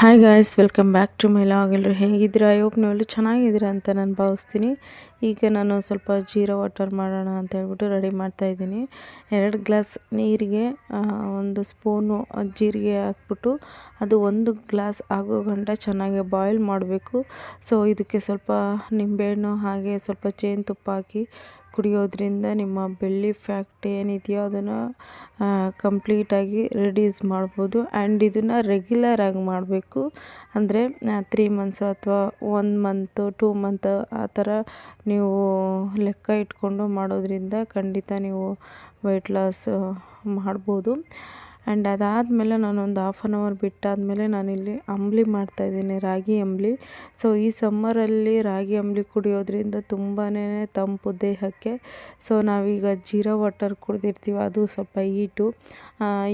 Hi guys welcome back to my vlog ಎಲ್ಲರೂ ಹೇಗಿದ್ದೀರಾ? ನೀವು ಚೆನ್ನಾಗಿದ್ದೀರಾ ಅಂತ ನಾನು ಭಾವಿಸ್ತೀನಿ. ಈಗ ನಾನು ಸ್ವಲ್ಪ ಜೀರಾ ವಾಟರ್ ಮಾಡೋಣ ಅಂತ ಹೇಳ್ಬಿಟ್ಟು ರೆಡಿ ಮಾಡ್ತಾಯಿದ್ದೀನಿ ಎರಡು ಗ್ಲಾಸ್ ನೀರಿಗೆ ಒಂದು ಸ್ಪೂನು ಜೀರಿಗೆ ಹಾಕ್ಬಿಟ್ಟು ಅದು ಒಂದು ಗ್ಲಾಸ್ ಆಗೋ ಗಂಟ ಚೆನ್ನಾಗಿ ಬಾಯ್ಲ್ ಮಾಡಬೇಕು. ಸೊ ಇದಕ್ಕೆ ಸ್ವಲ್ಪ ನಿಂಬೆಹಣ್ಣು ಹಾಗೆ ಸ್ವಲ್ಪ ಜೇನುತುಪ್ಪ ಹಾಕಿ ಕುಡಿಯೋದ್ರಿಂದ ನಿಮ್ಮ ಬೆಳ್ಳಿ ಫ್ಯಾಕ್ಟ್ ಏನಿದೆಯೋ ಅದನ್ನು ಕಂಪ್ಲೀಟಾಗಿ ರಿಡ್ಯೂಸ್ ಮಾಡ್ಬೋದು. ಆ್ಯಂಡ್ ಇದನ್ನು ರೆಗ್ಯುಲರ್ ಆಗಿ ಮಾಡಬೇಕು. ಅಂದರೆ ತ್ರೀ ಮಂತ್ಸು ಅಥವಾ ಒನ್ ಮಂತು ಟೂ ಮಂತ್ ಆ ಥರ ನೀವು ಲೆಕ್ಕ ಇಟ್ಕೊಂಡು ಮಾಡೋದ್ರಿಂದ ಖಂಡಿತ ನೀವು ವೆಯ್ಟ್ ಲಾಸ್ ಮಾಡ್ಬೋದು. ಆ್ಯಂಡ್ ಅದಾದಮೇಲೆ ನಾನೊಂದು ಹಾಫ್ ಆನ್ ಅವರ್ ಬಿಟ್ಟಾದಮೇಲೆ ನಾನಿಲ್ಲಿ ಅಂಬಲಿ ಮಾಡ್ತಾಯಿದ್ದೀನಿ ರಾಗಿ ಅಂಬಲಿ. ಸೊ ಈ ಸಮ್ಮರಲ್ಲಿ ರಾಗಿ ಅಂಬಲಿ ಕುಡಿಯೋದ್ರಿಂದ ತುಂಬಾ ತಂಪು ದೇಹಕ್ಕೆ. ಸೊ ನಾವೀಗ ಜೀರಾ ವಾಟರ್ ಕುಡಿದಿರ್ತೀವಿ, ಅದು ಸ್ವಲ್ಪ ಹೀಟು.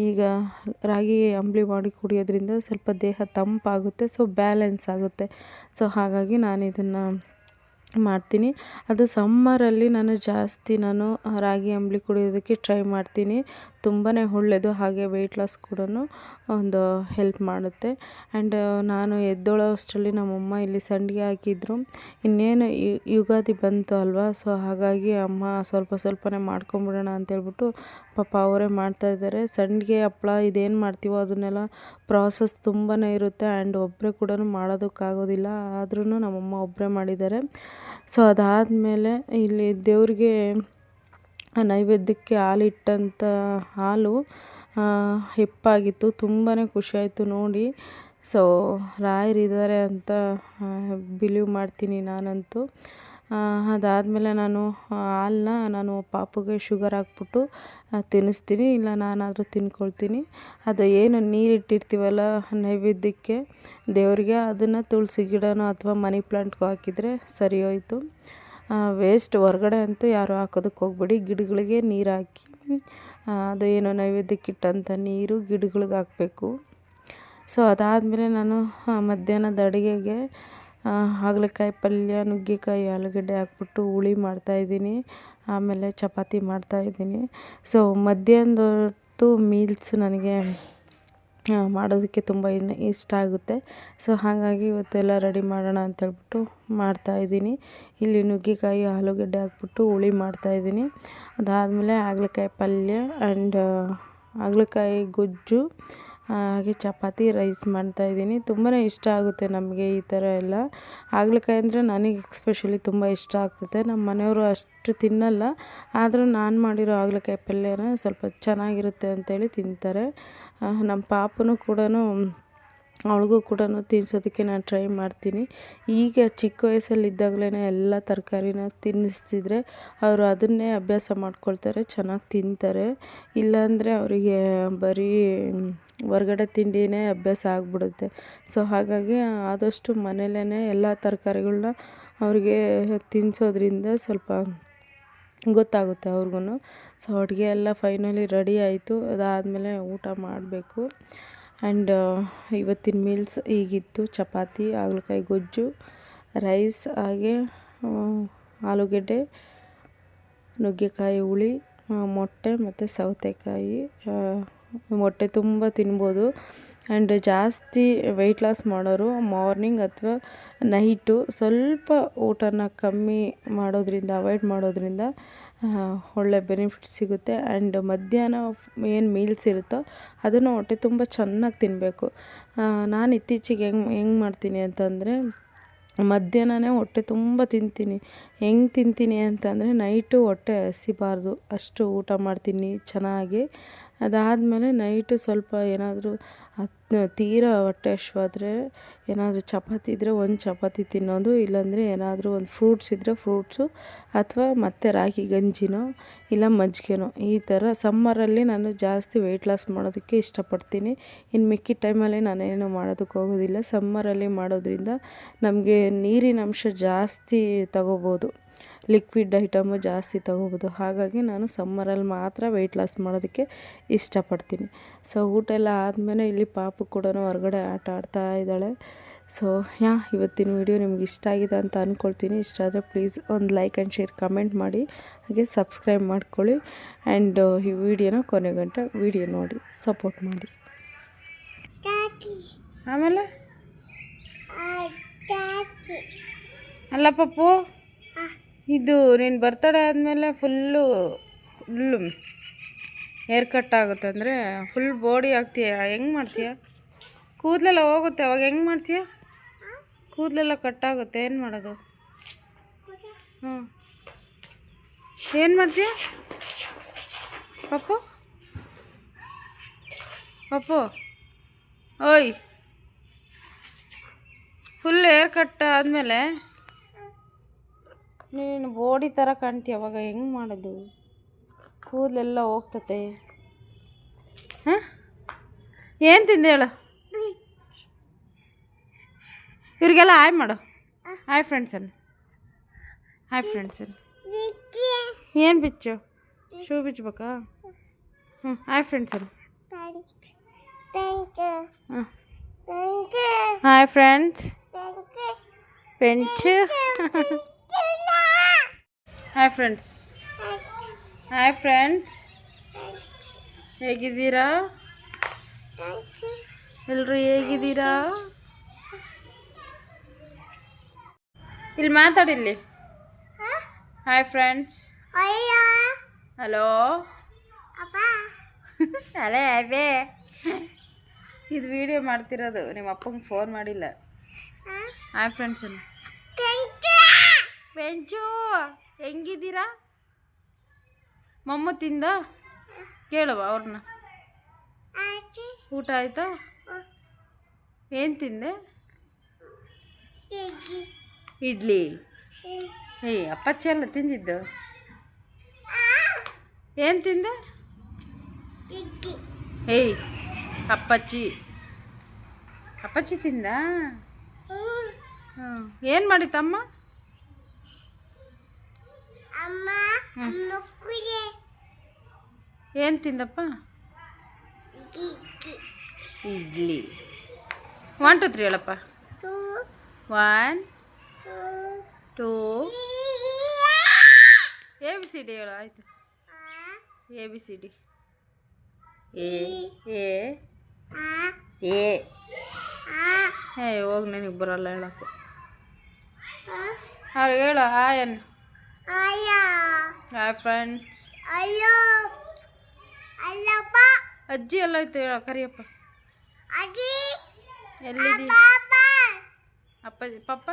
ಈಗ ರಾಗಿ ಅಂಬಲಿ ಮಾಡಿ ಕುಡಿಯೋದ್ರಿಂದ ಸ್ವಲ್ಪ ದೇಹ ತಂಪಾಗುತ್ತೆ ಸೊ ಬ್ಯಾಲೆನ್ಸ್ ಆಗುತ್ತೆ. ಸೊ ಹಾಗಾಗಿ ನಾನು ಇದನ್ನು ಮಾಡ್ತೀನಿ. ಅದು ಸಮ್ಮರಲ್ಲಿ ನಾನು ಜಾಸ್ತಿ ನಾನು ರಾಗಿ ಅಂಬಲಿ ಕುಡಿಯೋದಕ್ಕೆ ಟ್ರೈ ಮಾಡ್ತೀನಿ. ತುಂಬಾ ಒಳ್ಳೆಯದು ಹಾಗೆ ವೆಯ್ಟ್ ಲಾಸ್ ಕೂಡ ಒಂದು ಹೆಲ್ಪ್ ಮಾಡುತ್ತೆ. ಆ್ಯಂಡ್ ನಾನು ಎದ್ದೋಳೋ ಅಷ್ಟರಲ್ಲಿ ನಮ್ಮಮ್ಮ ಇಲ್ಲಿ ಸಂಡಿಗೆ ಹಾಕಿದ್ರು. ಇನ್ನೇನು ಯುಗಾದಿ ಬಂತು ಅಲ್ವಾ? ಸೊ, ಹಾಗಾಗಿ ಅಮ್ಮ ಸ್ವಲ್ಪ ಸ್ವಲ್ಪನೇ ಮಾಡ್ಕೊಂಬಿಡೋಣ ಅಂತೇಳ್ಬಿಟ್ಟು ಪಾಪ ಅವರೇ ಮಾಡ್ತಾಯಿದ್ದಾರೆ ಸಂಡಿಗೆ ಹಪ್ಪಳ ಇದೇನು ಮಾಡ್ತೀವೋ ಅದನ್ನೆಲ್ಲ ಪ್ರಾಸೆಸ್ ತುಂಬಾ ಇರುತ್ತೆ. ಆ್ಯಂಡ್ ಒಬ್ಬರೇ ಕೂಡ ಮಾಡೋದಕ್ಕಾಗೋದಿಲ್ಲ. ಆದ್ರೂ ನಮ್ಮಮ್ಮ ಒಬ್ಬರೇ ಮಾಡಿದ್ದಾರೆ. ಸೊ, ಅದಾದಮೇಲೆ ಇಲ್ಲಿ ದೇವ್ರಿಗೆ ನೈವೇದ್ಯಕ್ಕೆ ಹಾಲಿಟ್ಟಂಥ ಹಾಲು ಹೆಪ್ಪಾಗಿತ್ತು. ತುಂಬಾ ಖುಷಿಯಾಯಿತು ನೋಡಿ. ಸೊ ರಾಯರಿದ್ದಾರೆ ಅಂತ ಬಿಲೀವ್ ಮಾಡ್ತೀನಿ ನಾನಂತೂ. ಅದಾದಮೇಲೆ ನಾನು ಹಾಲನ್ನ ನಾನು ಪಾಪುಗೆ ಶುಗರ್ ಹಾಕ್ಬಿಟ್ಟು ತಿನ್ನಿಸ್ತೀನಿ. ಇಲ್ಲ, ನಾನಾದರೂ ತಿನ್ಕೊಳ್ತೀನಿ. ಅದು ಏನು ನೀರಿಟ್ಟಿರ್ತೀವಲ್ಲ, ನೈವೇದ್ಯಕ್ಕೆ, ದೇವರಿಗೆ ಅದನ್ನು ತುಳಸಿ ಗಿಡನೋ ಅಥವಾ ಮನಿ ಪ್ಲಾಂಟ್ಗೂ ಹಾಕಿದರೆ ಸರಿ ಹೋಯಿತು. ವೇಸ್ಟ್ ಹೊರ್ಗಡೆ ಅಂತೂ ಯಾರು ಹಾಕೋದಕ್ಕೆ ಹೋಗ್ಬೇಡಿ. ಗಿಡಗಳಿಗೆ ನೀರು ಹಾಕಿ ಅದು ಏನು ನೈವೇದ್ಯಕ್ಕೆ ಇಟ್ಟಂಥ ನೀರು ಗಿಡಗಳಿಗೆ ಹಾಕಬೇಕು. ಸೊ ಅದಾದಮೇಲೆ ನಾನು ಮಧ್ಯಾಹ್ನದ ಅಡುಗೆಗೆ ಹಾಗಲಕಾಯಿ ಪಲ್ಯ, ನುಗ್ಗೆಕಾಯಿ, ಆಲೂಗಡ್ಡೆ ಹಾಕ್ಬಿಟ್ಟು ಹುಳಿ ಮಾಡ್ತಾಯಿದ್ದೀನಿ ಆಮೇಲೆ ಚಪಾತಿ ಮಾಡ್ತಾಯಿದ್ದೀನಿ ಸೊ ಮಧ್ಯಾಹ್ನದ ಹೊತ್ತು ಮೀಲ್ಸ್ ನನಗೆ ಮಾಡೋದಕ್ಕೆ ತುಂಬ ಇನ್ನು ಇಷ್ಟ ಆಗುತ್ತೆ. ಸೊ ಹಾಗಾಗಿ ಇವತ್ತೆಲ್ಲ ರೆಡಿ ಮಾಡೋಣ ಅಂತೇಳ್ಬಿಟ್ಟು ಮಾಡ್ತಾಯಿದ್ದೀನಿ ಇಲ್ಲಿ ನುಗ್ಗೆಕಾಯಿ, ಆಲೂಗಡ್ಡೆ ಹಾಕ್ಬಿಟ್ಟು ಹುಳಿ ಮಾಡ್ತಾಯಿದ್ದೀನಿ ಅದಾದಮೇಲೆ ಹಾಗಲಕಾಯಿ ಪಲ್ಯ ಆ್ಯಂಡ್ ಹಾಗಲಕಾಯಿ ಗೊಜ್ಜು ಹಾಗೆ ಚಪಾತಿ ರೈಸ್ ಮಾಡ್ತಾ ಇದ್ದೀನಿ. ತುಂಬಾ ಇಷ್ಟ ಆಗುತ್ತೆ ನಮಗೆ ಈ ಥರ ಎಲ್ಲ. ಹಾಗಲಕಾಯಿ ಅಂದರೆ ನನಗೆ ಎಕ್ಸ್ಪೆಷಲಿ ತುಂಬ ಇಷ್ಟ ಆಗ್ತದೆ. ನಮ್ಮ ಮನೆಯವರು ಅಷ್ಟು ತಿನ್ನಲ್ಲ. ಆದರೂ ನಾನು ಮಾಡಿರೋ ಹಾಗಲಕಾಯಿ ಪಲ್ಯನ ಸ್ವಲ್ಪ ಚೆನ್ನಾಗಿರುತ್ತೆ ಅಂತೇಳಿ ತಿಂತಾರೆ. ನಮ್ಮ ಪಾಪನೂ ಕೂಡ ಅವಳಿಗೂ ಕೂಡ ತಿನ್ನಿಸೋದಕ್ಕೆ ನಾನು ಟ್ರೈ ಮಾಡ್ತೀನಿ. ಈಗ ಚಿಕ್ಕ ವಯಸ್ಸಲ್ಲಿದ್ದಾಗಲೇ ಎಲ್ಲ ತರಕಾರಿನ ತಿನ್ನಿಸ್ತಿದ್ರೆ ಅವರು ಅದನ್ನೇ ಅಭ್ಯಾಸ ಮಾಡ್ಕೊಳ್ತಾರೆ, ಚೆನ್ನಾಗಿ ತಿಂತಾರೆ. ಇಲ್ಲಾಂದರೆ ಅವರಿಗೆ ಬರೀ ಹೊರ್ಗಡೆ ತಿಂಡಿನೇ ಅಭ್ಯಾಸ ಆಗಿಬಿಡುತ್ತೆ. ಸೊ ಹಾಗಾಗಿ ಆದಷ್ಟು ಮನೇಲೇ ಎಲ್ಲ ತರಕಾರಿಗಳನ್ನ ಅವ್ರಿಗೆ ತಿನ್ನಿಸೋದ್ರಿಂದ ಸ್ವಲ್ಪ ಗೊತ್ತಾಗುತ್ತೆ ಅವ್ರಿಗೂ ಸೊ ಅಡುಗೆ ಎಲ್ಲ ಫೈನಲಿ ರೆಡಿ ಆಯಿತು. ಅದಾದಮೇಲೆ ಊಟ ಮಾಡಬೇಕು. ಆ್ಯಂಡ್ ಇವತ್ತಿನ ಮೀಲ್ಸ್ ಹೀಗಿತ್ತು ಚಪಾತಿ, ಹಾಗಲಕಾಯಿ ಗೊಜ್ಜು ರೈಸ್ ಹಾಗೆ ಆಲೂಗಡ್ಡೆ, ನುಗ್ಗೆಕಾಯಿ ಹುಳಿ ಮೊಟ್ಟೆ ಮತ್ತು ಸೌತೆಕಾಯಿ ಮೊಟ್ಟೆ ತುಂಬ ತಿನ್ಬೋದು. ಆ್ಯಂಡ್ ಜಾಸ್ತಿ ವೆಯ್ಟ್ ಲಾಸ್ ಮಾಡೋರು ಮಾರ್ನಿಂಗ್ ಅಥವಾ ನೈಟು ಸ್ವಲ್ಪ ಊಟನ ಕಮ್ಮಿ ಮಾಡೋದ್ರಿಂದ ಅವಾಯ್ಡ್ ಮಾಡೋದ್ರಿಂದ ಒಳ್ಳೆ ಬೆನಿಫಿಟ್ ಸಿಗುತ್ತೆ. ಆ್ಯಂಡ್ ಮಧ್ಯಾಹ್ನ ಏನು ಮೀಲ್ಸ್ ಇರುತ್ತೋ ಅದನ್ನು ಹೊಟ್ಟೆ ತುಂಬ ಚೆನ್ನಾಗಿ ತಿನ್ನಬೇಕು ನಾನು ಇತ್ತೀಚೆಗೆ ಹೆಂಗೆ ಹೆಂಗೆ ಮಾಡ್ತೀನಿ ಅಂತಂದರೆ ಮಧ್ಯಾಹ್ನನೇ ಹೊಟ್ಟೆ ತುಂಬ ತಿಂತೀನಿ. ಹೆಂಗೆ ತಿಂತೀನಿ ಅಂತಂದರೆ ನೈಟು ಹೊಟ್ಟೆ ಹಸಿಬಾರ್ದು ಅಷ್ಟು ಊಟ ಮಾಡ್ತೀನಿ ಚೆನ್ನಾಗಿ. ಅದಾದಮೇಲೆ ನೈಟು ಸ್ವಲ್ಪ ಏನಾದರೂ ಹತ್ತು ತೀರಾ ಹೊಟ್ಟೆ ಹಶ್ವಾದ್ರೆ ಏನಾದರೂ ಚಪಾತಿ ಇದ್ದರೆ ಒಂದು ಚಪಾತಿ ತಿನ್ನೋದು, ಇಲ್ಲಾಂದರೆ ಏನಾದರೂ ಒಂದು ಫ್ರೂಟ್ಸ್ ಇದ್ದರೆ ಫ್ರೂಟ್ಸು ಅಥವಾ ಮತ್ತೆ ರಾಗಿ ಗಂಜಿನೋ ಇಲ್ಲ ಮಜ್ಜಿಗೆನೋ, ಈ ಥರ ಸಮ್ಮರಲ್ಲಿ ನಾನು ಜಾಸ್ತಿ ವೆಯ್ಟ್ ಲಾಸ್ ಮಾಡೋದಕ್ಕೆ ಇಷ್ಟಪಡ್ತೀನಿ. ಇನ್ನು ಮಿಕ್ಕಿದ ಟೈಮಲ್ಲಿ ನಾನೇನು ಮಾಡೋದಕ್ಕೆ ಹೋಗೋದಿಲ್ಲ. ಸಮ್ಮರಲ್ಲಿ ಮಾಡೋದ್ರಿಂದ ನಮಗೆ ನೀರಿನ ಅಂಶ ಜಾಸ್ತಿ ತಗೋಬೋದು. ಲಿಕ್ವಿಡ್ ಐಟಮು ಜಾಸ್ತಿ ತಗೋಬೋದು. ಹಾಗಾಗಿ ನಾನು ಸಮ್ಮರಲ್ಲಿ ಮಾತ್ರ ವೆಯ್ಟ್ ಲಾಸ್ ಮಾಡೋದಕ್ಕೆ ಇಷ್ಟಪಡ್ತೀನಿ. ಸೊ ಊಟ ಎಲ್ಲ ಆದಮೇಲೆ ಇಲ್ಲಿ ಪಾಪು ಕೂಡ ಹೊರಗಡೆ ಆಟ ಆಡ್ತಾ ಇದ್ದಾಳೆ. ಸೊ ಯಾ ಇವತ್ತಿನ ವಿಡಿಯೋ ನಿಮ್ಗೆ ಇಷ್ಟ ಆಗಿದೆ ಅಂತ ಅಂದ್ಕೊಳ್ತೀನಿ ಇಷ್ಟ ಆದರೆ ಪ್ಲೀಸ್ ಒಂದು ಲೈಕ್ ಆ್ಯಂಡ್ ಶೇರ್ ಕಮೆಂಟ್ ಮಾಡಿ. ಹಾಗೆ ಸಬ್ಸ್ಕ್ರೈಬ್ ಮಾಡ್ಕೊಳ್ಳಿ. ಆ್ಯಂಡ್ ಈ ವಿಡಿಯೋನ ಕೊನೆ ಗಂಟೆ ವಿಡಿಯೋ ನೋಡಿ ಸಪೋರ್ಟ್ ಮಾಡಿ. ಆಮೇಲೆ? ಅಲ್ಲ ಪಪ್ಪು ಇದು ನೀನು ಬರ್ತಡೇ ಆದಮೇಲೆ ಫುಲ್ಲು ಫುಲ್ಲು ಹೇರ್ ಕಟ್ ಆಗುತ್ತೆ. ಅಂದರೆ ಫುಲ್ ಬಾಡಿ ಆಗ್ತೀಯ? ಹೆಂಗೆ ಮಾಡ್ತೀಯ? ಕೂದಲೆಲ್ಲ ಹೋಗುತ್ತೆ. ಅವಾಗ ಹೆಂಗೆ ಮಾಡ್ತೀಯ? ಕೂದಲೆಲ್ಲ ಕಟ್ಟಾಗುತ್ತೆ ಏನು ಮಾಡೋದು? ಹ್ಞೂ ಏನು ಮಾಡ್ತೀಯ? ಪಪ್ಪು? ಪಪ್ಪು? ಓಯ್. ಫುಲ್ ಹೇರ್ ಕಟ್ ಆದಮೇಲೆ ನೀನು ಬೋಡಿ ಥರ ಕಾಣ್ತೀಯ ಅವಾಗ ಹೆಂಗೆ ಮಾಡೋದು? ಕೂದಲೆಲ್ಲ ಹೋಗ್ತತೆ. ಹಾಂ? ಏನು ತಿಂದೆ ಹೇಳು? ಇವ್ರಿಗೆಲ್ಲ ಹಾಯ್ ಮಾಡು. ಹಾಯ್ ಫ್ರೆಂಡ್ಸ್ ಅನ್ನು. ಹಾಯ್ ಫ್ರೆಂಡ್ಸ್ ಅನ್ನು. ಏನು ಬಿಚ್ಚು? ಶೂ ಬಿಚ್ಚಬೇಕಾ ಹ್ಞೂ ಹಾಯ್ ಫ್ರೆಂಡ್ಸ್ ಅನ್ನು. ಹಾಂ. ಹಾಯ್ ಫ್ರೆಂಡ್ಸ್ ಪೆಂಚ್ ಹಾಯ್ ಫ್ರೆಂಡ್ಸ್ ಹಾಯ್ ಫ್ರೆಂಡ್ಸ್ ಹೇಗಿದ್ದೀರಾ? ಎಲ್ಲರೂ ಹೇಗಿದ್ದೀರಾ? ಇಲ್ಲಿ ಮಾತಾಡಿಲ್ಲಿ ಹಾಯ್ ಫ್ರೆಂಡ್ಸ್ ಹಲೋ ಅಲೇ ಅದೇ ಇದು ವಿಡಿಯೋ ಮಾಡ್ತಿರೋದು. ನಿಮ್ಮ ಅಪ್ಪಂಗೆ ಫೋನ್ ಮಾಡಿಲ್ಲ. ಹಾಯ್ ಫ್ರೆಂಡ್ಸ್ ಬೆಂಚು ಹೆಂಗಿದ್ದೀರಾ? ಮಮ್ಮ ತಿಂದ? ಕೇಳುವ ಅವ್ರನ್ನ. ಊಟ ಆಯ್ತಾ? ಏನು ತಿಂದೆ? ಇಡ್ಲಿ. ಏಯ್ ಅಪ್ಪಚ್ಚಿ ಎಲ್ಲ ತಿಂದಿದ್ದು? ಏನು ತಿಂದೆ? ಏಯ್ ಅಪ್ಪಚ್ಚಿ ಅಪ್ಪಚ್ಚಿ ತಿಂದ? ಹ್ಞೂ ಏನು ಮಾಡಿತ್ತಮ್ಮ? ಏನು ತಿಂದಪ್ಪ? ಇಡ್ಲಿ. ಒನ್ ಟು ತ್ರೀ ಹೇಳಪ್ಪ. One two. A B C D ಹೇಳು ಆಯಿತು. A B C D A A A ಏ ಹೋಗಿ ನನಗೆ ಬರಲ್ಲ ಹೇಳಕ್ಕೆ. ಅವ್ರು ಹೇಳು ಹಾಯ್ ಅನ್ನು ಅಯ್ಯ. ಅಲ್ಲಪ್ಪ. ಅಜ್ಜಿ ಎಲ್ಲ ಐತೆ ಹೇಳ ಕರಿಯಪ್ಪ. ಎಲ್ಲಿದಿ ಅಪ್ಪಾಜಿ ಪಪ್ಪ?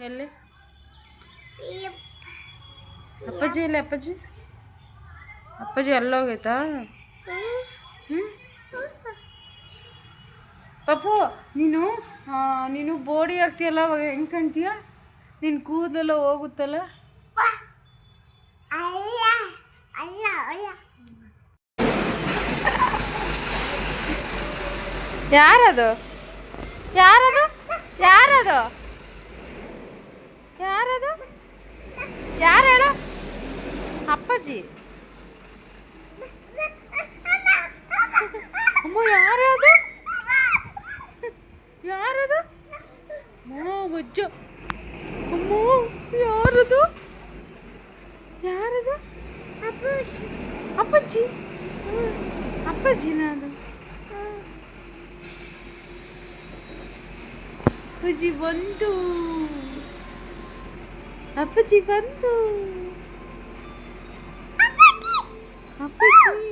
ಎಲ್ಲಿ? ಅಪ್ಪಾಜಿ ಎಲ್ಲಿ ಅಪ್ಪಾಜಿ? ಅಪ್ಪಾಜಿ ಎಲ್ಲೋಗೈತಾ ಹ್ಞೂ ಪಪ್ಪು ನೀನು ನೀನು ಬೋಡಿ ಆಗ್ತೀಯಲ್ಲ ಅವಾಗ ಹೆಂಗೆ ಕಾಣ್ತೀಯ? ನಿನ್ನ ಕೂದಲೆಲ್ಲ ಹೋಗುತ್ತಲ್ಲ? ಯಾರದು? ಯಾರದು? ಯಾರದು? ಯಾರದು? ಯಾರು ಹೇಳು? ಅಪ್ಪಾಜಿ. ಅಮ್ಮ ಯಾರದು? ಯಾರದು? ಅಮ್ಮ ಅಜ್ಜ ಅಮ್ಮ ಯಾರದು? ಯಾರದು? ಅಪ್ಪಾಜಿ. ಅಪ್ಪಾಜಿನ ಅದು. ಅಪ್ಪಾಜಿ ಬಂತು ಅಪ್ಪಾಜಿ ಬಂತು ಅಪ್ಪಾಜಿ.